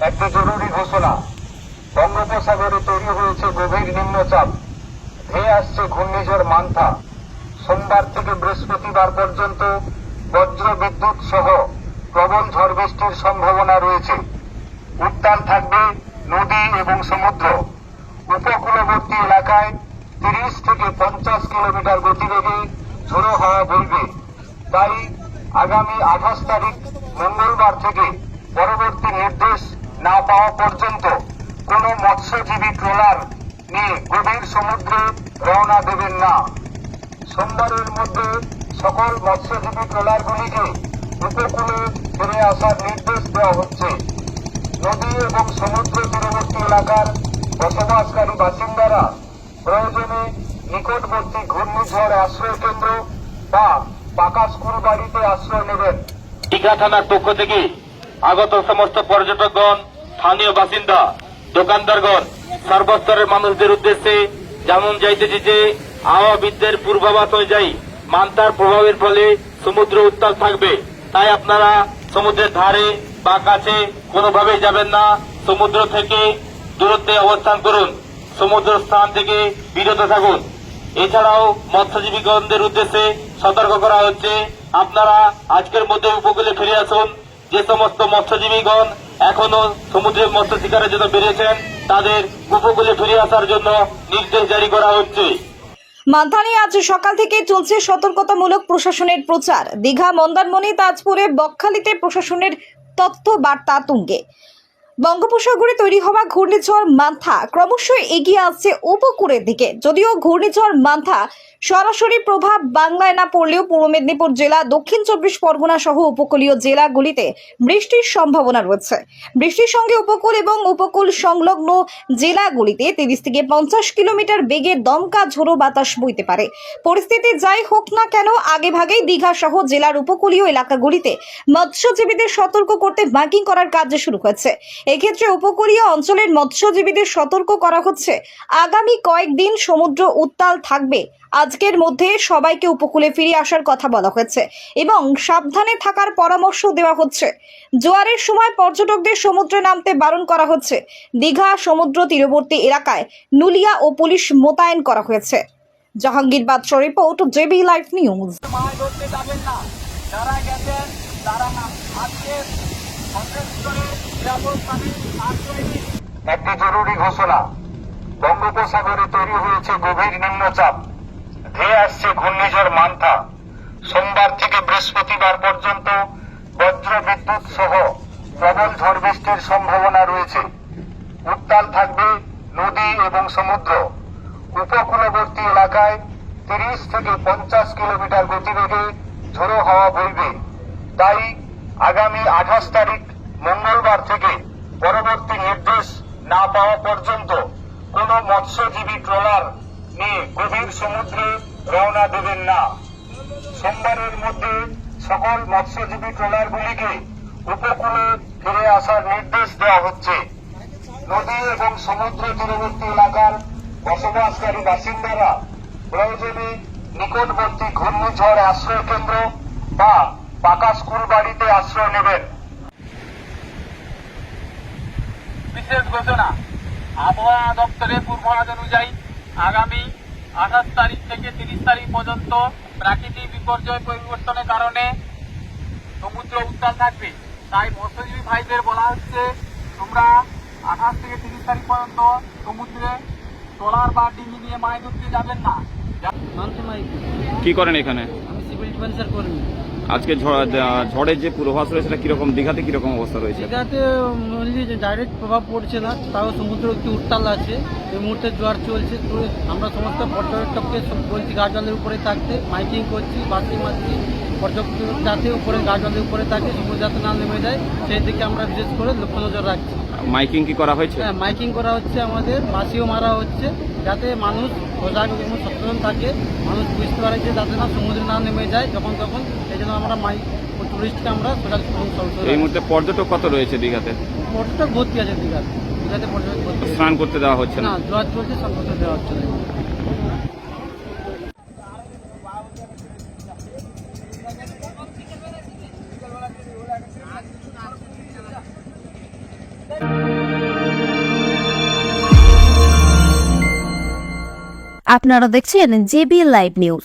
একটি জরুরি ঘোষণা। বঙ্গোপসাগরে তৈরি হয়েছে গভীর নিম্নচাপ। ধেয়ে আসছে ঘূর্ণিঝড় মান্থা। সোমবার থেকে বৃহস্পতিবার পর্যন্ত বজ্র বিদ্যুৎ সহ প্রবল ঝড় বৃষ্টির সম্ভাবনা রয়েছে। উত্তাল থাকবে নদী এবং সমুদ্র। উপকূলবর্তী এলাকায় তিরিশ থেকে পঞ্চাশ কিলোমিটার গতিবেগে ঝোড়ো হওয়া বইবে। তাই আগামী আঠাশ তারিখ মঙ্গলবার থেকে পরবর্তী নির্দেশ না পাওয়া পর্যন্ত কোনো মৎস্যজীবী ট্রলার নিয়ে গভীর সমুদ্রে রওনা দেবেন না। সোমবারের মধ্যে সকল মৎস্যজীবী ট্রলারগুলিকে উপকূলে ফিরে আসার নির্দেশ দেওয়া হচ্ছে। নদী এবং সমুদ্র তীরবর্তী এলাকার বসবাসকারী বাসিন্দারা প্রয়োজনে নিকটবর্তী ঘূর্ণিঝড় আশ্রয় কেন্দ্র বা পাকা স্কুল বাড়িতে আশ্রয় নেবেন। দীঘা থানার পক্ষ থেকে আগত সমস্ত পর্যটকগণ, স্থানীয় বাসিন্দা, দোকানদারগণ, সর্বস্তরের মানুষদের উদ্দেশ্যে যেমন যাইতেছি যে আবহাওয়াবিদদের পূর্বাভাস অনুযায়ী মান্তার প্রভাবের ফলে সমুদ্র উত্তাল থাকবে। তাই আপনারা সমুদ্রের ধারে বা কাছে কোনোভাবেই যাবেন না। সমুদ্র থেকে দূরত্বে অবস্থান করুন। সমুদ্র স্থান থেকে বিরত থাকুন। এছাড়াও মৎস্যজীবীগণদের উদ্দেশ্যে সতর্ক করা হচ্ছে। আপনারা আজকের মধ্যে উপকূলে ফিরে আসুন। যে সমস্ত মৎস্যজীবীগণ এখনও সমুদ্রের মৎস্য শিকারের জন্য বেরিয়েছেন, তাদের উপকূলে ফিরে আসার জন্য নির্দেশ জারি করা হচ্ছে। মালধানে আজ সকাল থেকে চলছে সতর্কতামূলক প্রশাসনের প্রচার। দীঘা, মন্দারমণি, তাজপুরে, বকখালিতে প্রশাসনের তথ্য বার্তা তুঙ্গে। বঙ্গোপসাগরে তৈরি হওয়া ঘূর্ণিঝড় মান্থা ক্রমশ এগিয়ে আসছে উপকূলের দিকে। যদিও ঘূর্ণিঝড় মান্থা সরাসরি প্রভাব বাংলায় না পড়লেও পূর্ব মেদিনীপুর জেলা, দক্ষিণ চব্বিশ পরগনা সহ উপকূলীয় জেলাগুলিতে বৃষ্টির সম্ভাবনা রয়েছে। বৃষ্টির সঙ্গে উপকূল এবং উপকূল সংলগ্ন জেলাগুলিতে তিরিশ থেকে পঞ্চাশ কিলোমিটার বেগে দমকা ঝোড়ো বাতাস বইতে পারে। পরিস্থিতি যাই হোক না কেন আগে ভাগেই দীঘা সহ জেলার উপকূলীয় এলাকাগুলিতে মৎস্যজীবীদের সতর্ক করতে মাইকিং করার কাজ শুরু হয়েছে এক্ষেত্রে উপকূলীয় অঞ্চলের মৎস্যজীবীদের সতর্ক করা হচ্ছে। আগামী কয়েকদিন সমুদ্র উত্তাল থাকবে। আজকের মধ্যে সবাইকে উপকূলে ফিরে আসার কথা বলা হয়েছে এবং সাবধানে থাকার পরামর্শ দেওয়া হচ্ছে। জোয়ারের সময় পর্যটকদের সমুদ্রে নামতে বারণ করা হচ্ছে। দীঘা সমুদ্র তীরবর্তী এলাকায় নুলিয়া ও পুলিশ মোতায়েন করা হয়েছে। Jahangir Badsha report, JB live news. যারা গেছেন, তারা আজকে একটি জরুরি ঘোষণা। বঙ্গোপসাগরে তৈরি হয়েছে গভীর নিম্নচাপ। ধেয়ে আসছে ঘূর্ণিঝড় মান্থা। সোমবার থেকে বৃহস্পতিবার পর্যন্ত বজ্র বিদ্যুৎ সহ প্রবল ঝড় বৃষ্টির সম্ভাবনা রয়েছে। উত্তাল থাকবে নদী এবং সমুদ্র। উপকূলবর্তী এলাকায় তিরিশ থেকে পঞ্চাশ কিলোমিটার গতিবেগে ঝোড়ো হাওয়া বইবে। তাই আগামী আঠাশ তারিখ মঙ্গলবার থেকে পরবর্তী নির্দেশ না পাওয়া পর্যন্ত কোন মৎস্যজীবী ট্রলার নিয়ে গভীর সমুদ্রে রওনা দেবেন না। সোমবারের মধ্যে সকল মৎস্যজীবী ট্রলারগুলিকে উপকূলে ফিরে আসার নির্দেশ দেওয়া হচ্ছে। নদী এবং সমুদ্র তীরবর্তী এলাকার বসবাসকারী বাসিন্দারা প্রয়োজনে নিকটবর্তী ঘূর্ণিঝড় আশ্রয় কেন্দ্র বা পাকা স্কুল বাড়িতে আশ্রয় নেবেন। বিশেষ ঘোষণা। আবহাওয়া দপ্তরের পূর্বাভাস অনুযায়ী আগামী আঠাশ তারিখ থেকে তিরিশ তারিখ পর্যন্ত প্রাকৃতিক বিপর্যয় পরিবর্তনের কারণে সমুদ্র উত্তাল থাকবে। তাই মৎস্যজীবী ভাইদের বলা হচ্ছে তোমরা আঠাশ থেকে তিরিশ তারিখ পর্যন্ত সমুদ্রে ট্রলার বা ডিঙি নিয়ে মাছ ধরতে যাবেন না। কি করেন এখানে? আমি সিভিল ডিফেন্সের কর্মী। আজকে ঝড়ের যে পূর্বাভাস রয়েছে সেটা কীরকম দীঘাতে কীরকম অবস্থা রয়েছে? দীঘাতে মেনলি ডাইরেক্ট প্রভাব পড়ছে না তাও সমুদ্র একটু উত্তাল আছে। এই মুহূর্তে জোয়ার চলছে আমরা সমস্ত পর্যটককে বলছি গা উপরে থাকতে মাইকিং করছি বাসি মারছি পর্যটক যাতে উপরে গা উপরে থাকে সমুদ্র যাতে না নেমে যায় সেই দিকে আমরা বিশেষ করে লক্ষ্য নজর রাখছি। মাইকিং কি করা হয়েছে? হ্যাঁ মাইকিং করা হচ্ছে আমাদের বাসিও মারা হচ্ছে যাতে মানুষ সজাগ এবং সচেতন থাকে মানুষ বুঝতে পারে যে যাতে না সমুদ্রে না নেমে যায় যখন তখন এই মুহূর্তে পর্যটক কত রয়েছে দীঘাতে? পর্যটক ভর্তি আছে দীঘাতে। স্নান করতে দেওয়া হচ্ছে না? চলছে করতে দেওয়া হচ্ছে না। আপনারা দেখছেন জেবি লাইভ নিউজ।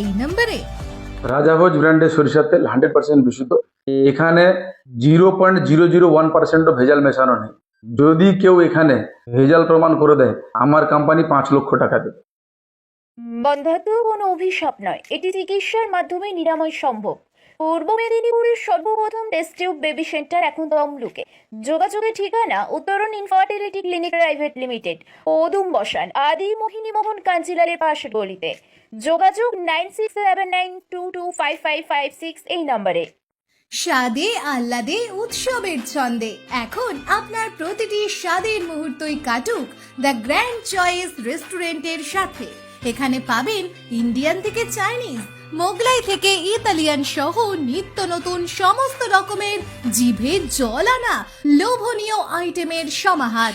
এই নম্বরে। রাজাভোজ ব্র্যান্ডের সরিষার তেল হান্ড্রেড পার্সেন্ট বিশুদ্ধ। এখানে zero point zero zero one পার্সেন্টও ভেজাল মেশানো নেই। যদি কেউ এখানে ভেজাল প্রমাণ করে দেয় আমার কোম্পানি পাঁচ লক্ষ টাকা দেবে। বন্ধাত্ম কোনো অভিশাপ নয়। এটি চিকিৎসার মাধ্যমে নিরাময় সম্ভব। পূর্ব মেদিনীপুরের সর্বপ্রথম টেস্ট টিউব বেবি সেন্টার এখন তমলুকে যোগাযোগের ঠিকানা Uttaran infertility clinic private limited ওদুম বসান আদি মোহিনী মোহন কাঞ্জিলালের পাশের গলিতে। যোগাযোগ nine six seven nine two two five five five six এই নম্বরে। স্বাদে, আহ্লাদে, উৎসবের ছন্দে। এখন আপনার প্রতিটি স্বাদের মুহূর্তই কাটুক দ্য গ্র্যান্ড চয়েস রেস্টুরেন্টের সাথে। এখানে পাবেন ইন্ডিয়ান থেকে চাইনিজ, মোগলাই থেকে ইতালিয়ান সহ নিত্য নতুন সমস্ত রকমের জিভে জল আনা লোভনীয় আইটেমের সমাহার।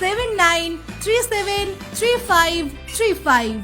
seven nine three seven three five three five